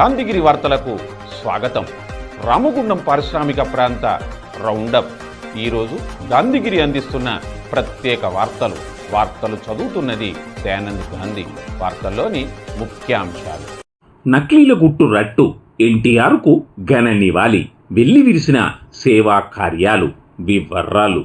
గాంధీగిరి వార్తలకు స్వాగతం. రామగుండం పారిశ్రామిక ప్రాంత రౌండప్. ఈరోజు గాంధీగిరి అందిస్తున్న ప్రత్యేక వార్తలు. వార్తలు చదువుతున్నది దయానంద్ గాంధీ. వార్తల్లోని ముఖ్యాంశాలు. నకిలీల గుట్టు రట్టు ఎన్టీఆర్కు ఘన నివాళి. వెల్లి విరిసిన సేవా కార్యాలు వివర్రాలు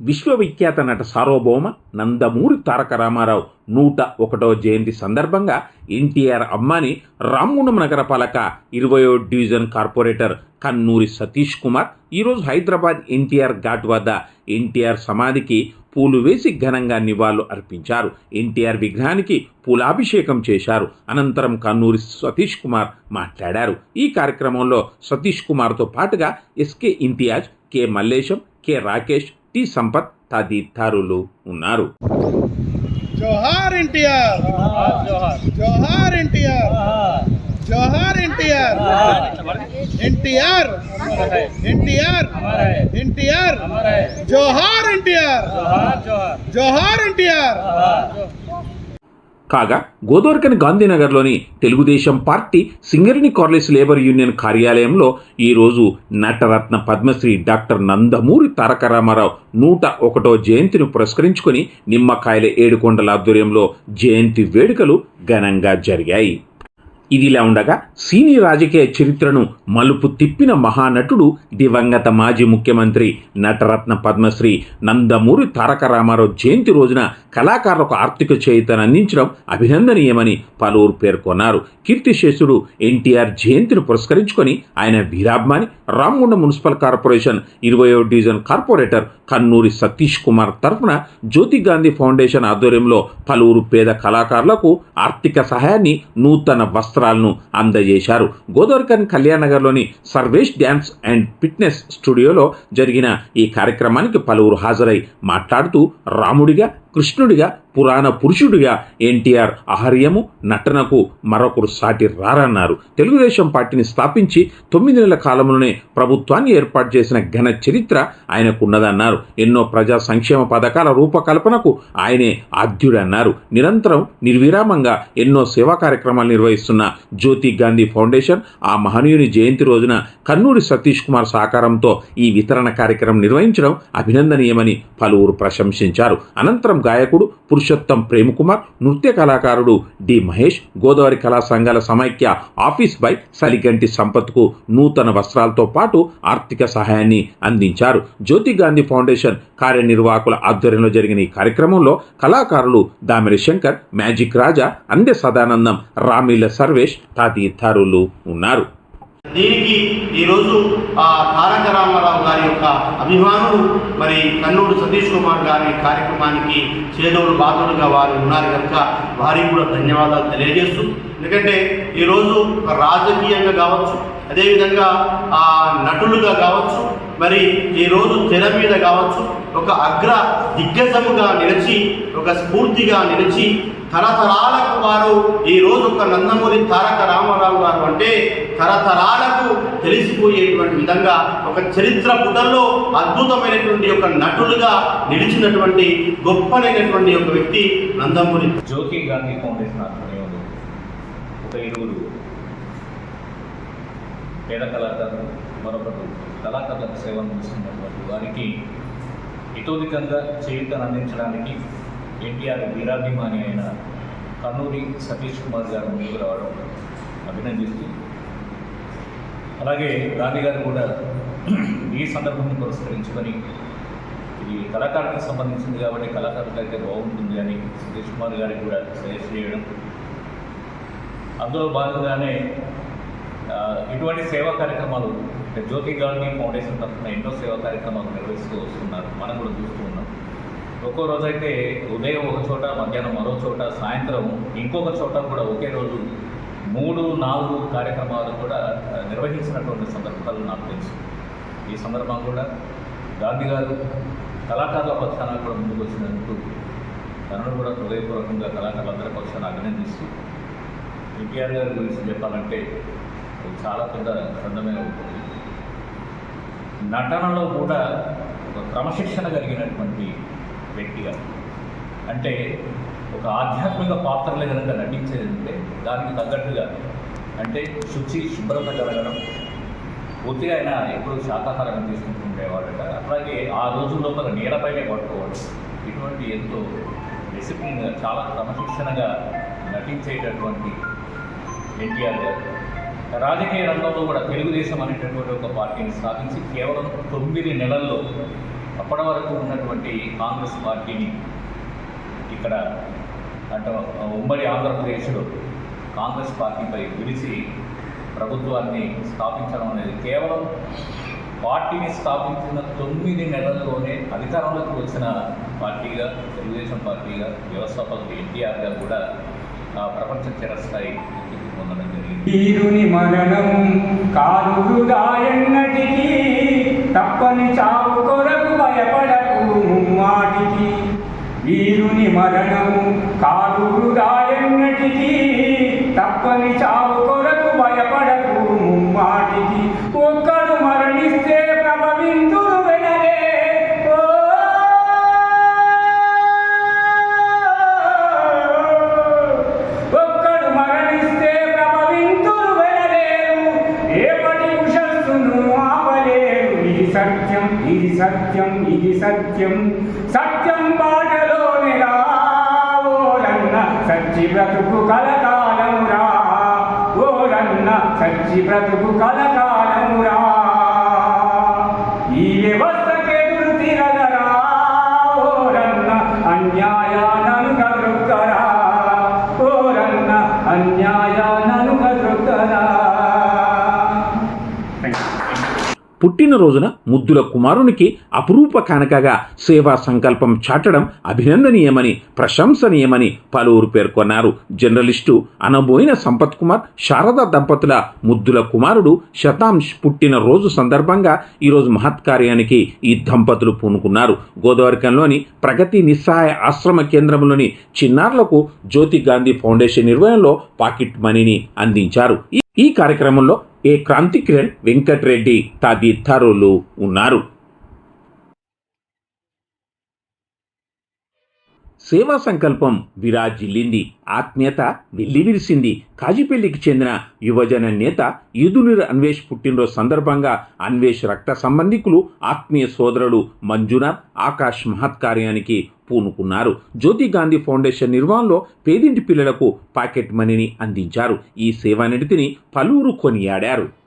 విశ్వవిఖ్యాత నట సార్వభౌమ నందమూరి తారక రామారావు నూట ఒకటో జయంతి సందర్భంగా ఎన్టీఆర్ అమ్మాని రామగుండం నగరపాలక ఇరవయో డివిజన్ కార్పొరేటర్ కన్నూరి సతీష్ కుమార్ ఈరోజు హైదరాబాద్ ఎన్టీఆర్ ఘాట్ వద్ద ఎన్టీఆర్ సమాధికి పూలు వేసి ఘనంగా నివాళులు అర్పించారు. ఎన్టీఆర్ విగ్రహానికి పూలాభిషేకం చేశారు. అనంతరం కన్నూరి సతీష్ కుమార్ మాట్లాడారు. ఈ కార్యక్రమంలో సతీష్ కుమార్తో పాటుగా SK Imtiaz K Mallesham K Rakesh T Sampath తదితరులు ఉన్నారు. జోహార్ ఎన్టీఆర్! జోహార్ ఎన్టీఆర్! జోహార్ ఎన్టీఆర్! ఎన్టీఆర్! ఎన్టీఆర్! ఎన్టీఆర్! జోహార్ ఎన్టీఆర్! జోహార్ ఎన్టీఆర్! కాగా Godavarikhani గాంధీనగర్లోని Telugu Desam party Singareni college labour union కార్యాలయంలో ఈరోజు నటరత్న పద్మశ్రీ డాక్టర్ నందమూరి తారక రామారావు నూట ఒకటో జయంతిని పురస్కరించుకుని నిమ్మకాయల ఏడుకొండల ఆధ్వర్యంలో జయంతి వేడుకలు ఘనంగా జరిగాయి. ఇదిలా ఉండగా సినీ రాజకీయ చరిత్రను మలుపు తిప్పిన మహానటుడు దివంగత మాజీ ముఖ్యమంత్రి నటరత్న పద్మశ్రీ నందమూరి తారక రామారావు జయంతి రోజున కళాకారులకు ఆర్థిక చేయుతను అందించడం అభినందనీయమని పలువురు పేర్కొన్నారు. కీర్తిశేషుడు ఎన్టీఆర్ జయంతిని పురస్కరించుకొని ఆయన వీరాభిమాని రామగుండ మున్సిపల్ కార్పొరేషన్ ఇరవయో డివిజన్ కార్పొరేటర్ కన్నూరి సతీష్ కుమార్ తరఫున జ్యోతి గాంధీ ఫౌండేషన్ ఆధ్వర్యంలో పలువురు పేద కళాకారులకు ఆర్థిక సహాయాన్ని నూతన వస్త్ర వస్త్రాలను అందజేశారు. గోదావరికన్ కళ్యాణనగర్లోని సర్వేష్ డ్యాన్స్ అండ్ ఫిట్నెస్ స్టూడియోలో జరిగిన ఈ కార్యక్రమానికి పలువురు హాజరై మాట్లాడుతూ రాముడిగా కృష్ణుడిగా పురాణ పురుషుడిగా ఎన్టీఆర్ ఆహార్యము నటనకు మరొకరు సాటి రారన్నారు. తెలుగుదేశం పార్టీని స్థాపించి తొమ్మిది నెలల కాలంలోనే ప్రభుత్వాన్ని ఏర్పాటు చేసిన ఘన చరిత్ర ఆయనకున్నదన్నారు. ఎన్నో ప్రజా సంక్షేమ పథకాల రూపకల్పనకు ఆయనే ఆద్యుడన్నారు. నిరంతరం నిర్విరామంగా ఎన్నో సేవా కార్యక్రమాలు నిర్వహిస్తున్న జ్యోతి గాంధీ ఫౌండేషన్ ఆ మహనీయుని జయంతి రోజున కన్నూరి సతీష్ కుమార్ సహకారంతో ఈ వితరణ కార్యక్రమం నిర్వహించడం అభినందనీయమని పలువురు ప్రశంసించారు. అనంతరం గాయకుడు పురుషోత్తం ప్రేమకుమార్ నృత్య కళాకారుడు డి మహేష్ గోదావరి కళా సంఘాల సమైక్య ఆఫీస్ బై సలిగంటి సంపత్కు నూతన వస్త్రాలతో పాటు ఆర్థిక సహాయాన్ని అందించారు. జ్యోతి గాంధీ ఫౌండేషన్ కార్యనిర్వాహకుల ఆధ్వర్యంలో జరిగిన ఈ కార్యక్రమంలో కళాకారులు దామిరి శంకర్ మ్యాజిక్ రాజా అందె సదానందం రామీల సర్వేష్ తదితరులు ఉన్నారు. దీనికి ఈరోజు ఆ తారక రామారావు గారి యొక్క అభిమానులు మరి కన్నూరు సతీష్ కుమార్ గారి కార్యక్రమానికి చేదోడు బాధుడుగా వారు ఉన్నారు కనుక వారికి కూడా ధన్యవాదాలు తెలియజేస్తూ ఎందుకంటే ఈరోజు ఒక రాజకీయంగా కావచ్చు అదేవిధంగా ఆ నటులుగా కావచ్చు మరి ఈరోజు తెర మీద కావచ్చు ఒక అగ్ర దిగ్గజముగా నిలిచి ఒక స్ఫూర్తిగా నిలిచి తరతరాలకు వారు ఈ రోజు ఒక నందమూరి తారక రామారావు గారు అంటే తరతరాలకు తెలిసిపోయేటువంటి విధంగా ఒక చరిత్ర పుటల్లో అద్భుతమైనటువంటి ఒక నటులుగా నిలిచినటువంటి గొప్పనైనటువంటి ఒక వ్యక్తి నందమూరి. జ్యోతి గాంధీ ఫౌండేషన్ ఆధ్వర్యంలో ఒక ఇరువురు పేద కళాకారులు మరొకరు కళాకారులకు సేవలు అందిస్తున్నటువంటి వారికి ఇతోధికంగా చేయూతను అందించడానికి ఎన్టీఆర్ వీరాభిమాని అయిన కన్నూరి సతీష్ కుమార్ గారు ముందుకు రావడం అభినందిస్తూ అలాగే గాంధీ గారు కూడా ఈ సందర్భాన్ని పురస్కరించుకొని ఇది కళాకారులకు సంబంధించింది కాబట్టి కళాకారులకు అయితే బాగుంటుంది అని సతీష్ కుమార్ గారికి కూడా సజెస్ట్ చేయడం. అందులో భాగంగానే ఇటువంటి సేవా కార్యక్రమాలు జ్యోతి గాంధీ ఫౌండేషన్ తరఫున ఎన్నో సేవా కార్యక్రమాలు నిర్వహిస్తూ వస్తున్నారు. మనం కూడా చూస్తూ ఉన్నాం. ఒక్కో రోజు అయితే ఉదయం ఒక చోట మధ్యాహ్నం మరో చోట సాయంత్రం ఇంకొక చోట కూడా ఒకే రోజు మూడు నాలుగు కార్యక్రమాలు కూడా నిర్వహించినటువంటి సందర్భాలు నాకు తెలుసు. ఈ సందర్భం కూడా గాంధీ గారు కళాకారుల పక్షాన కూడా ముందుకు వచ్చినందుకు తనను కూడా హృదయపూర్వకంగా కళాకారులందరి పక్షాన అభినందిస్తూ ఎన్టీఆర్ గారి గురించి చెప్పాలంటే చాలా పెద్ద గ్రంథమే ఉంటుంది నటనలో కూడా ఒక క్రమశిక్షణ కలిగినటువంటి వ్యక్తిగా. అంటే ఒక ఆధ్యాత్మిక పాత్రలు కనుక నటించేదంటే దానికి తగ్గట్టుగా అంటే శుచి శుభ్రత కలగడం పూర్తిగా ఆయన ఎప్పుడు శాకాహారం తీసుకుంటూ ఉండేవాడట అలాగే ఆ రోజు లోపల నేలపైనే పట్టుకోవడం ఇటువంటి ఎంతో డిసిప్లిన్గా చాలా క్రమశిక్షణగా నటించేటటువంటి ఎన్టీఆర్ గారు. రాజకీయ రంగంలో కూడా తెలుగుదేశం అనేటటువంటి ఒక పార్టీని స్థాపించి కేవలం తొమ్మిది నెలల్లో అప్పటి వరకు ఉన్నటువంటి కాంగ్రెస్ పార్టీని ఇక్కడ అంటే ఉమ్మడి ఆంధ్రప్రదేశ్లో కాంగ్రెస్ పార్టీపై విడిచి ప్రభుత్వాన్ని స్థాపించడం అనేది కేవలం పార్టీని స్థాపించిన తొమ్మిది నెలల్లోనే అధికారంలోకి వచ్చిన పార్టీగా తెలుగుదేశం పార్టీగా వ్యవస్థాపకులు ఎన్టీఆర్గా కూడా ప్రపంచ చిరస్థాయి గుర్తింపు పొందడం జరిగింది. మరణం కాదు తప్పని చావు కొరకు భయపడకు ముమ్మాటికి వీరుని మరణము కాదు వృధా తప్పని Aqui para Tucucá పుట్టినరోజున ముద్దుల కుమారునికి అపురూప కానకగా సేవా సంకల్పం చాటడం అభినందనీయమని ప్రశంసనీయమని పలువురు పేర్కొన్నారు. జర్నలిస్టు అనబోయిన సంపత్ కుమార్ శారదా దంపతుల ముద్దుల కుమారుడు శతాంశ్ పుట్టినరోజు సందర్భంగా ఈరోజు మహత్కార్యానికి ఈ దంపతులు పూనుకున్నారు. గోదావరికంలోని ప్రగతి నిస్సహాయ ఆశ్రమ కేంద్రంలోని చిన్నారులకు జ్యోతి గాంధీ ఫౌండేషన్ నిర్వహణలో పాకెట్ మనీని అందించారు. ఈ- ఈ కార్యక్రమంలో ఏ క్రాంతి కిరణ్ వెంకట్రెడ్డి తదితరులు ఉన్నారు. సేవా సంకల్పం విరాజిల్లింది. ఆత్మీయత వెల్లివిరిసింది. కాజిపల్లికి చెందిన యువజన నేత ఈదునీరు అన్వేష్ పుట్టినరోజు సందర్భంగా అన్వేష్ రక్త సంబంధికులు ఆత్మీయ సోదరుడు మంజునాథ్ ఆకాష్ మహత్కార్యానికి పూనుకున్నారు. జ్యోతి గాంధీ ఫౌండేషన్ నిర్వహణలో పేదింటి పిల్లలకు పాకెట్ మనీని అందించారు. ఈ సేవానిధిని పలువురు కొనియాడారు.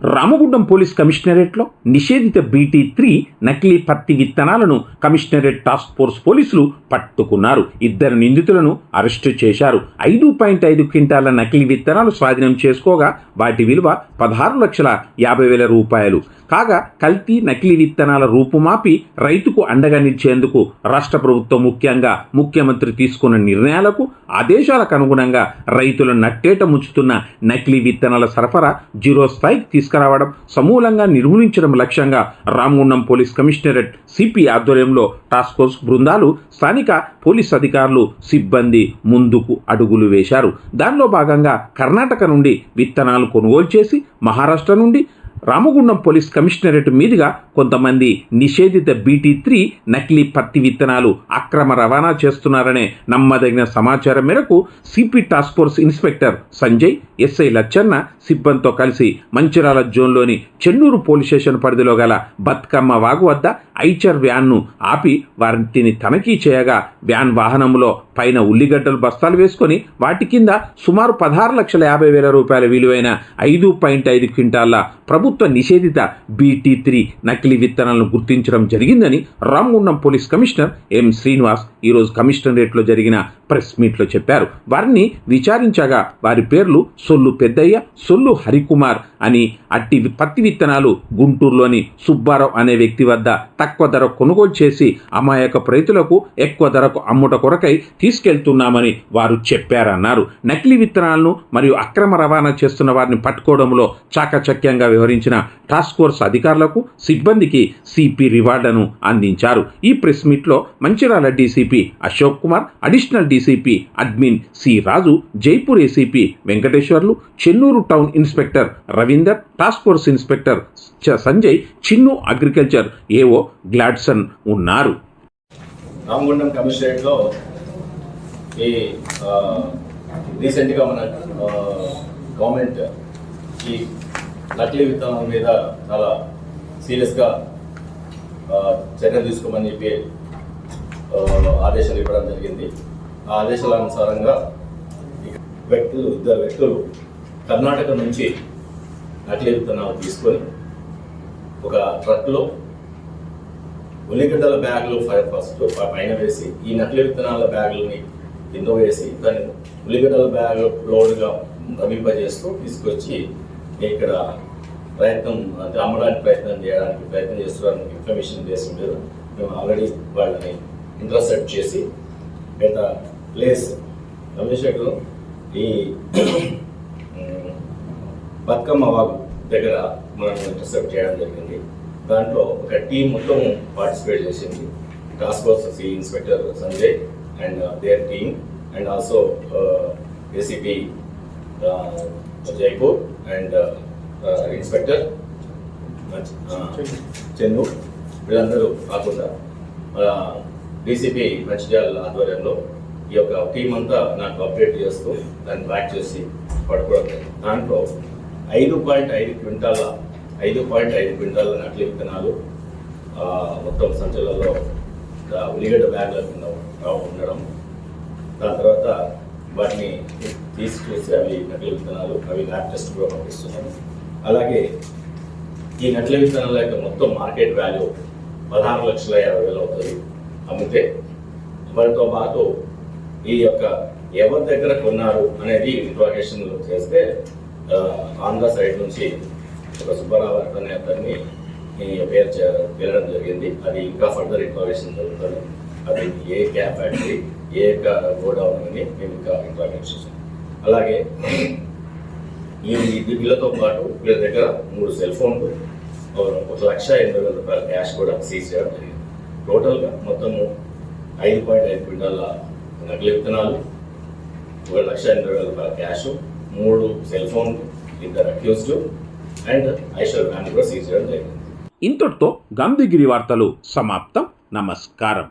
రామగుండం పోలీస్ కమిషనరేట్లో నిషేధిత బీటీ త్రీ నకిలీ పత్తి విత్తనాలను కమిషనరేట్ టాస్క్ ఫోర్స్ పోలీసులు పట్టుకున్నారు. ఇద్దరు నిందితులను అరెస్టు చేశారు. ఐదు పాయింట్ ఐదు క్వింటాల నకిలీ విత్తనాలు స్వాధీనం చేసుకోగా వాటి విలువ పదహారు లక్షల యాభై వేల రూపాయలు. కాగా కల్తీ నకిలీ విత్తనాల రూపుమాపి రైతుకు అండగా నిలిచేందుకు రాష్ట్ర ప్రభుత్వం ముఖ్యంగా ముఖ్యమంత్రి తీసుకున్న నిర్ణయాలకు ఆదేశాలకు అనుగుణంగా రైతుల నట్టేట ముంచుతున్న నకిలీ విత్తనాల సరఫరా జీరో స్థాయికి తీసుకురావడం సమూలంగా నిర్మూలించడం లక్ష్యంగా రామగుండం పోలీస్ కమిషనరేట్ సిపి ఆధ్వర్యంలో టాస్క్ ఫోర్స్ బృందాలు స్థానిక పోలీస్ అధికారులు సిబ్బంది ముందుకు అడుగులు వేశారు. దానిలో భాగంగా కర్ణాటక నుండి విత్తనాలు కొనుగోలు చేసి మహారాష్ట్ర నుండి రామగుండం పోలీస్ కమిషనరేట్ మీదుగా కొంతమంది నిషేధిత బీటీ త్రీ నకిలీ పత్తి విత్తనాలు అక్రమ రవాణా చేస్తున్నారనే నమ్మదగిన సమాచారం మేరకు CP task force inspector Sanjay SI Lachanna సిబ్బందితో కలిసి మంచిరాల జోన్లోని చెన్నూరు పోలీస్ స్టేషన్ పరిధిలో గల బతుకమ్మ వాగు వద్ద ఐచర్ వ్యాన్ను ఆపి వాటిని తనిఖీ చేయగా వ్యాన్ వాహనంలో పైన ఉల్లిగడ్డలు బస్తాలు వేసుకొని వాటి కింద సుమారు పదహారు లక్షల యాభై వేల రూపాయల విలువైన ఐదు పాయింట్ ఐదు క్వింటాళ్ళ ప్రభుత్వ నిషేధిత బీటీ త్రీ నకిలీ విత్తనాలను గుర్తించడం జరిగిందని Ramagundam police commissioner M Srinivas ఈరోజు కమిషనరేట్లో జరిగిన ప్రెస్ మీట్లో చెప్పారు. వారిని విచారించగా వారి పేర్లు సొల్లు పెద్దయ్య సొల్లు హరికుమార్ అని అట్టి పత్తి విత్తనాలు గుంటూరులోని సుబ్బారావు అనే వ్యక్తి వద్ద తక్కువ ధర కొనుగోలు చేసి అమాయక రైతులకు ఎక్కువ ధరకు అమ్ముట కొరకై తీసుకెళ్తున్నామని వారు చెప్పారన్నారు. నకిలీ విత్తనాలను మరియు అక్రమ రవాణా చేస్తున్న వారిని పట్టుకోవడంలో చాకచక్యంగా వ్యవహరించిన టాస్క్ ఫోర్స్ అధికారులకు సిబ్బందికి సిపి రివార్డును అందించారు. ఈ ప్రెస్ మీట్లో Mancherial DCP Ashok Kumar additional DCP admin C Raju Jaipur ACP Venkateswarlu Chennur town inspector Ravinder task force inspector చ- Sanjay Chinnu agriculture AO Gladson ఉన్నారు. రామగుండం కమిషనరేట్లో ఈ రీసెంట్గా మన గవర్నమెంట్ ఈ నకిలీ విత్తనాల మీద చాలా సీరియస్గా ఆ, చర్య తీసుకోమని చెప్పి ఆదేశాలు ఇవ్వడం జరిగింది. ఆ ఆదేశాల అనుసారంగా వ్యక్తులు ఇద్దరు వ్యక్తులు కర్ణాటక నుంచి నకిలీ విత్తనాలు తీసుకొని ఒక ట్రక్లో ఉల్లిగడ్డల బ్యాగులు ఫైర్ ఫస్ట్ పైన వేసి ఈ నకిలీ విత్తనాల బ్యాగులని కింద వేసి దాన్ని ఉల్లిగడ్డల బ్యాగ్ లోడ్గా రమింపజేస్తూ తీసుకొచ్చి ఇక్కడ ప్రయత్నం అంటే అమ్మడానికి ప్రయత్నం చేయడానికి ప్రయత్నం చేస్తున్నారని ఇన్ఫర్మేషన్ బేస్ మీద మేము ఆల్రెడీ వాళ్ళని ఇంటర్సెప్ట్ చేసి గత ప్లేస్ రమేశ్వరంలో ఈ బతుకమ్మ వాగు దగ్గర మనం ఇంటర్సెప్ట్ చేయడం జరిగింది. దాంట్లో ఒక టీం మొత్తం పార్టిసిపేట్ చేసింది. Task force C inspector Sanjay and there team and also ACP Jaipur and inspector Chennu వీళ్ళందరూ కాకుండా uh, డీసీపీ మంచిర్యాల ఆధ్వర్యంలో ఈ యొక్క టీం అంతా నాకు అప్డేట్ చేస్తూ దాన్ని ట్రాక్ చేసి పట్టుకోవడం దాంట్లో ఐదు పాయింట్ ఐదు క్వింటాల ఐదు పాయింట్ ఐదు క్వింటాల నట్ల విత్తనాలు మొత్తం సంచులలో ఉల్లిగడ్డ బ్యాగ్ల కింద ఉండడం దాని తర్వాత వాటిని తీసి చూసి అవి నట్ల విత్తనాలు అవి ల్యాబ్ టెస్ట్ కూడా పంపిస్తున్నాము అలాగే ఈ నట్ల విత్తనాల యొక్క మొత్తం మార్కెట్ వాల్యూ పదహారు లక్షల యాభై వేలు అవుతుంది. అమ్మితే వాటితో పాటు ఈ యొక్క ఎవరి దగ్గర కొన్నారు అనేది ఇంట్రాగేషన్ చేస్తే ఆంధ్ర సైడ్ నుంచి ఒక సుబ్బారావు అనే అతన్ని పేరు చే- పేరడం జరిగింది. అది ఇంకా ఫర్దర్ ఇంట్రాగేషన్ జరుగుతుంది. అది ఏ క్యాప్ ఫ్యాక్టరీ ఏ గోడౌన్ అని మేము ఇంకా ఇంట్రాగేట్ చేసాం. అలాగే ఈ ఈ వీళ్ళతో పాటు వీళ్ళ దగ్గర మూడు సెల్ ఫోన్లు ఒక లక్ష ఎనభై వేల రూపాయల క్యాష్ కూడా సీజ్ చేయడం జరిగింది. టోటల్గా మొత్తము ఐదు పాయింట్ ఐదు క్వింటాల నకిలీ విత్తనాలు ఒక లక్ష ఎనభై వేల రూపాయల క్యాష్ మూడు సెల్ ఫోన్ ఇద్దరు అక్యూజ్డ్ అండ్ ఐశ్వర్ వ్యాన్ కూడా సీజ్ చేయడం జరిగింది. ఇంతటితో గాంధీగిరి వార్తలు సమాప్తం. నమస్కారం.